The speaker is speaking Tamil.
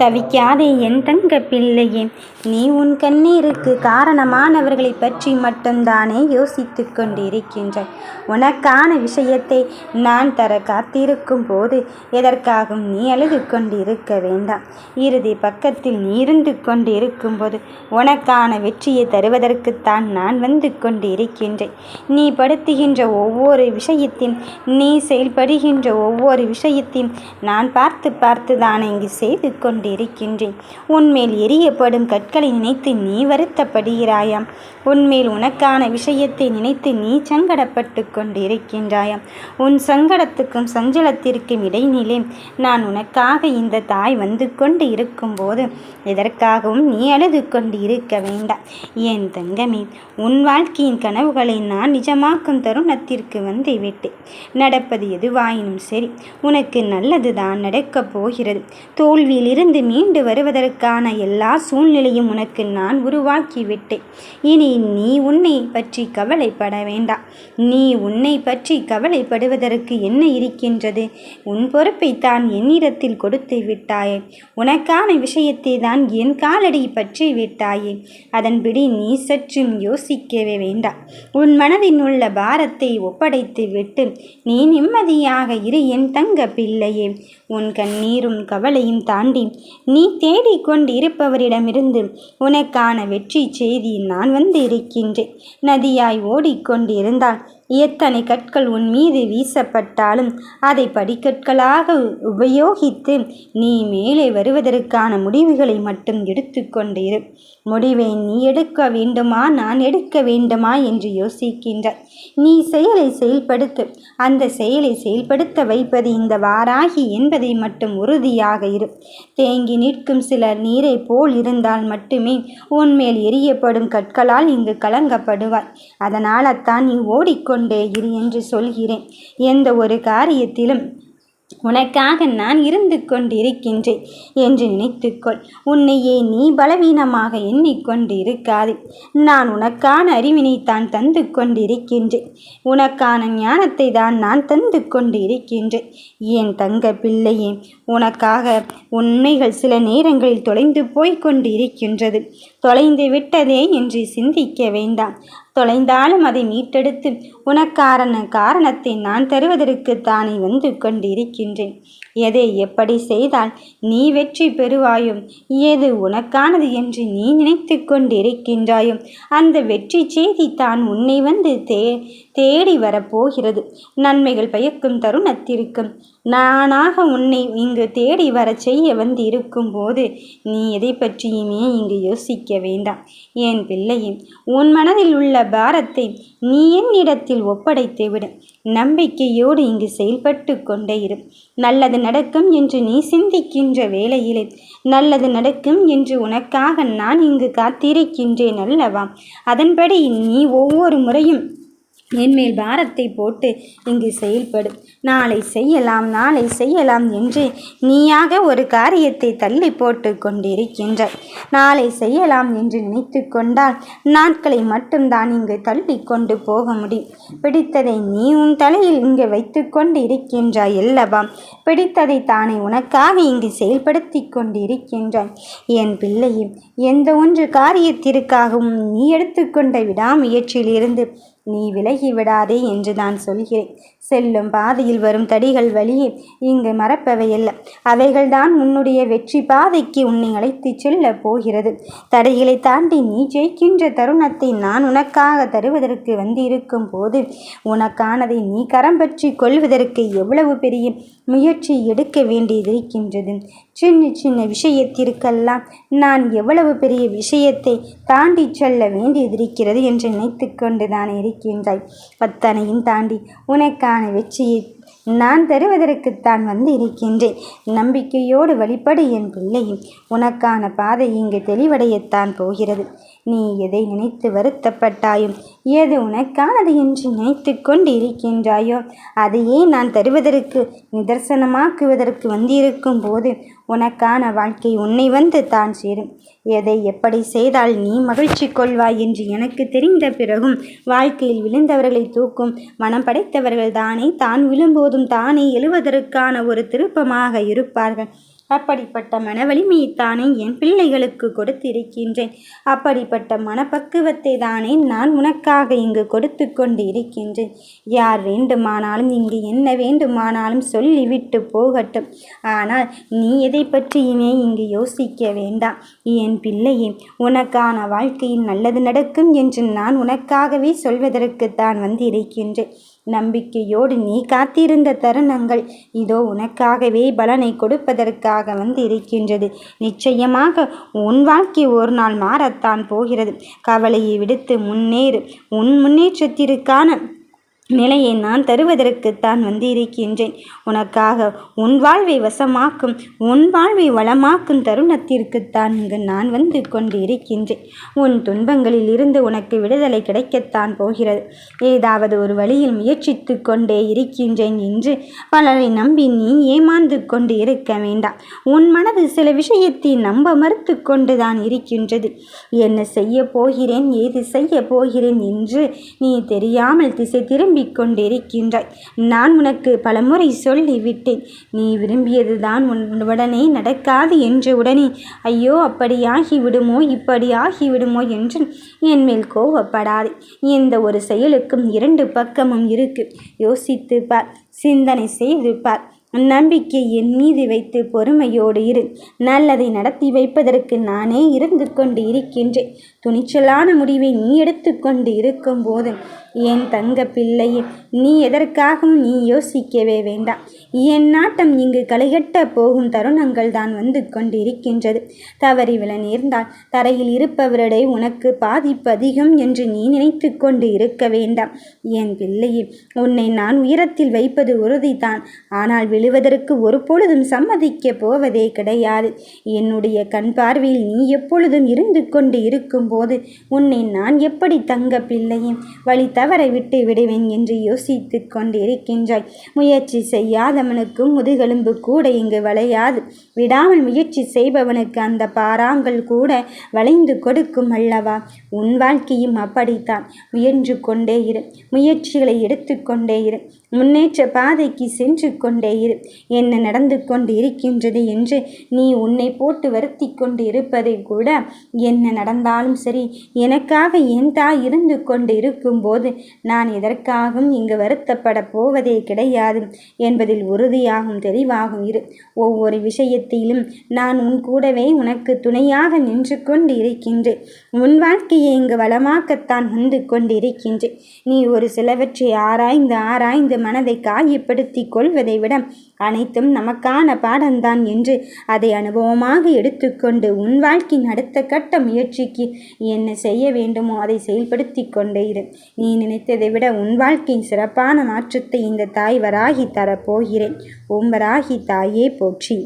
தவிக்காதே என் தங்க பிள்ளையே. நீ உன் கண்ணீருக்கு காரணமானவர்களை பற்றி மட்டும்தானே யோசித்து கொண்டிருக்கின்றாய். உனக்கான விஷயத்தை நான் தர காத்திருக்கும் போது எதற்காகவும் நீ அழுது கொண்டிருக்க வேண்டாம். இறுதி பக்கத்தில் நீ இருந்து கொண்டிருக்கும் போது உனக்கான வெற்றியை தருவதற்குத்தான் நான் வந்து கொண்டிருக்கின்றேன். நீ படுத்துகின்ற ஒவ்வொரு விஷயத்தையும் நீ செயல்படுகின்ற ஒவ்வொரு விஷயத்தையும் நான் பார்த்து பார்த்து தான் இங்கு செய்து கொண்டிருக்கின்றேன். உன்மேல் எரியப்படும் கற்களை நினைத்து நீ வருத்தப்படுகிறாயாம். உன்மேல் உனக்கான விஷயத்தை நினைத்து நீ சங்கடப்பட்டு கொண்டிருக்கின்றாயாம். உன் சங்கடத்துக்கும் சஞ்சலத்திற்கும் இடைநிலை நான் உனக்காக இந்த தாய் வந்து கொண்டு இருக்கும்போது எதற்காகவும் நீ அழுது கொண்டு இருக்க வேண்டாம். என் தங்கமே உன் வாழ்க்கையின் கனவுகளை நான் நிஜமாக்கும் தருணத்திற்கு வந்து விட்டேன் நடப்பது எதுவாயினும் சரி உனக்கு நல்லதுதான் நடக்கப் போகிறது. தோல்வியிலிருந்து மீண்டு வருவதற்கான எல்லா சூழ்நிலையும் உனக்கு நான் உருவாக்கிவிட்டேன். இனி நீ உன்னை பற்றி கவலைப்பட வேண்டாம். நீ உன்னை பற்றி கவலைப்படுவதற்கு என்ன இருக்கின்றது? உன் பொறுப்பை தான் என்னிடத்தில் கொடுத்து விட்டாயே. உனக்கான விஷயத்தை தான் என் காலடி பற்றி விட்டாயே. அதன்படி நீ சற்றும் யோசிக்கவே வேண்டாம். உன் மனதில் உள்ள பாரத்தை ஒப்படைத்து விட்டு நீ நிம்மதியாக இரு என் தங்க பிள்ளையே உன் கண்ணீரும் கவலையும் தாண்டி நீ தேடிக்கொண்டிருப்பவரிடமிருந்து உனக்கான வெற்றி செய்தி நான் வந்து இருக்கின்றேன் நதியாய் ஓடிக்கொண்டிருந்தால் எத்தனை கற்கள் உன் மீது வீசப்பட்டாலும் அதை படிக்கற்களாக உபயோகித்து நீ மேலே வருவதற்கான முடிவுகளை மட்டும் எடுத்துக்கொண்டு இரு. முடிவை நீ எடுக்க வேண்டுமா நான் எடுக்க வேண்டுமா என்று யோசிக்கின்ற நீ செயலை செயல்படுத்து. அந்த செயலை செயல்படுத்த வைப்பது இந்த வாராகி என்பதை மட்டும் உறுதியாக இரு. தேங்கி நிற்கும் சிலர் நீரை போல் இருந்தால் மட்டுமே உன்மேல் எரியப்படும் கற்களால் இங்கு கலங்கப்படுவாய். அதனால் அத்தான் நீ ஓடிக்கொண்டு கொண்டே இரு என்று சொல்கிறேன். எந்த ஒரு காரியத்திலும் உனக்காக நான் இருந்து கொண்டிருக்கின்றேன் என்று நினைத்துக்கொள். உன்னையே நீ பலவீனமாக எண்ணிக்கொண்டு இருக்காது நான் உனக்கான அறிவினை தான் தந்து கொண்டிருக்கின்றேன். உனக்கான ஞானத்தை தான் நான் தந்து கொண்டு இருக்கின்றேன் என் தங்க பிள்ளையே உனக்காக உண்மைகள் சில நேரங்களில் தொலைந்து போய்க் கொண்டு இருக்கின்றது தொலைந்து விட்டதே என்று சிந்திக்க வேண்டாம். தொலைந்தாலும் அதை மீட்டெடுத்து உனக்காரண காரணத்தை நான் தருவதற்கு தானே வந்து கொண்டிருக்கின்றேன். எதை எப்படி செய்தால் நீ வெற்றி பெறுவாயும்? எது உனக்கானது என்று நீ நினைத்து கொண்டிருக்கின்றாயும்? அந்த வெற்றி செய்தி தான் உன்னை வந்து தே தேடி வரப்போகிறது. நன்மைகள் பயக்கும் தருணத்திற்கும் நானாக உன்னை இங்கு தேடி வர செய்ய வந்து இருக்கும்போது நீ எதை பற்றியுமே இங்கு யோசிக்க வேண்டாம். என் பிள்ளையின் உன் மனதில் உள்ள பாரத்தை நீ என்னிடத்தில் ஒப்படைத்து விடு நம்பிக்கையோடு இங்கு செயல்பட்டு கொண்டே இரு. நல்லது நடக்கும் என்று நீ சிந்திக்கின்ற வேளையிலே நல்லது நடக்கும் என்று உனக்காக நான் இங்கு காத்திருக்கின்றேன் அல்லவா? அதன்படி நீ ஒவ்வொரு முறையும் என்மேல் பாரத்தை போட்டு இங்கு செயல்படும் நாளை செய்யலாம் நாளை செய்யலாம் என்று நீயாக ஒரு காரியத்தை தள்ளி போட்டு கொண்டிருக்கின்றாய். நாளை செய்யலாம் என்று நினைத்து கொண்டால் நாட்களை மட்டும்தான் இங்கு தள்ளி கொண்டு போக முடியும். பிடித்ததை நீ உன் தலையில் இங்கு வைத்து கொண்டு இருக்கின்றாய் அல்லவா? பிடித்ததை தானே உனக்காக இங்கு செயல்படுத்தி கொண்டிருக்கின்றாய். என் பிள்ளையும் எந்த ஒன்று காரியத்திற்காகவும் நீ எடுத்துக்கொண்ட விடாமுயற்சியிலிருந்து நீ விலகி விடாதே என்று நான் சொல்கிறேன். செல்லும் பாதையில் வரும் தடிகள் வழியே இங்கு மறப்பவையல்ல அவைகள்தான் உன்னுடைய வெற்றி பாதைக்கு உன்னை அழைத்து செல்ல போகிறது. தடைகளை தாண்டி நீ ஜெயிக்கின்ற தருணத்தை நான் உனக்காக தருவதற்கு வந்திருக்கும் போது உனக்கானதை நீ கரம் பற்றி கொள்வதற்கு எவ்வளவு பெரிய முயற்சி எடுக்க வேண்டியதிருக்கின்றது சின்ன சின்ன விஷயத்திற்கெல்லாம் நான் எவ்வளவு பெரிய விஷயத்தை தாண்டி செல்ல வேண்டியதிருக்கிறது என்று நினைத்து கொண்டு தான் இருக்கின்றாய். அத்தனையும் தாண்டி உனக்கான வெற்றியை நான் தருவதற்குத்தான் வந்து இருக்கின்றேன். நம்பிக்கையோடு வழிபடு என் பிள்ளையும். உனக்கான பாதை இங்கு தெளிவடையத்தான் போகிறது. நீ எதை நினைத்து வருத்தப்பட்டாயும் எது உனக்கானது என்று நினைத்து கொண்டிருக்கின்றாயோ அதையே நான் தருவதற்கு நிதர்சனமாக்குவதற்கு வந்திருக்கும் போது உனக்கான வாழ்க்கை உன்னை வந்து தான் சேரும். எதை எப்படி செய்தால் நீ மகிழ்ச்சி கொள்வாய் என்று எனக்கு தெரிந்த பிறகும் வாழ்க்கையில் விழுந்தவர்களை தூக்கும் மனம் படைத்தவர்கள் தானே தான் விழும்போதும் தானே எழுவதற்கான ஒரு திருப்பமாக இருப்பார்கள். அப்படிப்பட்ட மன வலிமையைத்தானே என் பிள்ளைகளுக்கு கொடுத்திருக்கின்றேன். அப்படிப்பட்ட மனப்பக்குவத்தை தானே நான் உனக்காக இங்கு கொடுத்து கொண்டு இருக்கின்றேன் யார் வேண்டுமானாலும் இங்கு என்ன வேண்டுமானாலும் சொல்லிவிட்டு போகட்டும். ஆனால் நீ எதை பற்றியுமே இங்கு யோசிக்க வேண்டாம். என் பிள்ளையே உனக்கான வாழ்க்கையில் நல்லது நடக்கும் என்று நான் உனக்காகவே சொல்வதற்குத்தான் வந்து இருக்கின்றேன் நம்பிக்கையோடு நீ காத்திருந்த தருணங்கள் இதோ உனக்காகவே பலனை கொடுப்பதற்காக வந்து இருக்கின்றது நிச்சயமாக உன் வாழ்க்கை ஒரு நாள் மாறத்தான் போகிறது. கவலையை விடுத்து முன்னேறு. உன் முன்னேற்றத்திற்கான நிலையை நான் தருவதற்குத்தான் வந்திருக்கின்றேன். உனக்காக உன் வாழ்வை வசமாக்கும் உன் வாழ்வை வளமாக்கும் தருணத்திற்குத்தான் இங்கு நான் வந்து கொண்டு இருக்கின்றேன் உன் துன்பங்களில் இருந்து உனக்கு விடுதலை கிடைக்கத்தான் போகிறது. ஏதாவது ஒரு வழியில் முயற்சித்து கொண்டே இருக்கின்றேன் என்று பலரை நம்பி நீ ஏமாந்து கொண்டு இருக்க வேண்டாம். உன் மனது சில விஷயத்தை நம்ப மறுத்து கொண்டுதான் இருக்கின்றது. என்ன செய்ய போகிறேன் ஏது செய்ய போகிறேன் என்று நீ தெரியாமல் திசை திரும்ப கொண்டிருக்கின்றாய் நான் உனக்கு பலமுறை சொல்லிவிட்டேன். நீ விரும்பியதுதான் உடனே நடக்காது என்று உடனே ஐயோ அப்படியாகி விடுமோ இப்படி ஆகிவிடுமோ என்று என் மேல் கோவப்படாது எந்த ஒரு செயலுக்கும் இரண்டு பக்கமும் இருக்கு. யோசித்து பார் சிந்தனை செய்து பார். நம்பிக்கை என் மீது வைத்து பொறுமையோடு இரு. நல்லதை நடத்தி வைப்பதற்கு நானே இருந்து கொண்டு இருக்கின்றேன். துணிச்சலான முடிவை நீ எடுத்துக்கொண்டு இருக்கும்போது என் தங்க பிள்ளையே நீ எதற்காகவும் நீ யோசிக்கவே வேண்டாம். என் நாட்டம் இங்கு களைகட்ட போகும் தருணங்கள் தான் வந்து கொண்டிருக்கின்றது. தவறி விழ நேர்ந்தால் தரையில் இருப்பவரிடை உனக்கு பாதிப்பு அதிகம் என்று நீ நினைத்து கொண்டு இருக்க வேண்டாம். என் பிள்ளையே உன்னை நான் உயரத்தில் வைப்பது உறுதிதான். ஆனால் விழுவதற்கு ஒரு பொழுதும் சம்மதிக்க போவதே கிடையாது. என்னுடைய கண் பார்வையில் நீ எப்பொழுதும் இருந்து கொண்டு இருக்கும்போது உன்னை நான் எப்படி தங்க பிள்ளையும் வழி தவற விட்டு விடுவேன் என்று யோசித்து கொண்டிருக்கின்றாய். முயற்சி செய்யாத செய்யாதவனுக்கும் முதுகெலும்பு கூட இங்கு வளையாது. விடாமல் முயற்சி செய்பவனுக்கு அந்த பாறாங்கள் கூட வளைந்து கொடுக்கும் அல்லவா? உன் வாழ்க்கையும் அப்படித்தான். முயன்று கொண்டே இரு. முயற்சிகளை எடுத்துக்கொண்டே இரு. முன்னேற்ற பாதைக்கு சென்று கொண்டே இரு. என்ன நடந்து கொண்டு இருக்கின்றது என்று நீ உன்னை போட்டு வருத்தி கொண்டு இருப்பதை கூட என்ன நடந்தாலும் சரி எனக்காக என் தாய் இருந்து கொண்டு இருக்கும்போது நான் எதற்காகவும் இங்கு வருத்தப்பட போவதே கிடையாது என்பதில் உறுதியாகும் தெளிவாகும் இரு. ஒவ்வொரு விஷயத்திலும் நான் உன் கூடவே உனக்கு துணையாக நின்று கொண்டு இருக்கின்றேன். உன் வாழ்க்கையை இங்கு வளமாக்கத்தான் வந்து கொண்டு இருக்கின்றேன். நீ ஒரு சிலவற்றை ஆராய்ந்து ஆராய்ந்து மனதை காயப்படுத்தி கொள்வதை விட அனைத்தும் நமக்கான பாடம்தான் என்று அதை அனுபவமாக எடுத்துக்கொண்டு உன் வாழ்க்கையின் அடுத்த கட்ட முயற்சிக்கு என்ன செய்ய வேண்டுமோ அதை செயல்படுத்தி கொண்டே இரு. நீ நினைத்ததை விட உன் வாழ்க்கையின் சிறப்பான மாற்றத்தை இந்த தாய் வராகி தரப்போகிறேன் ஓம்பராகி தாயே போற்றி.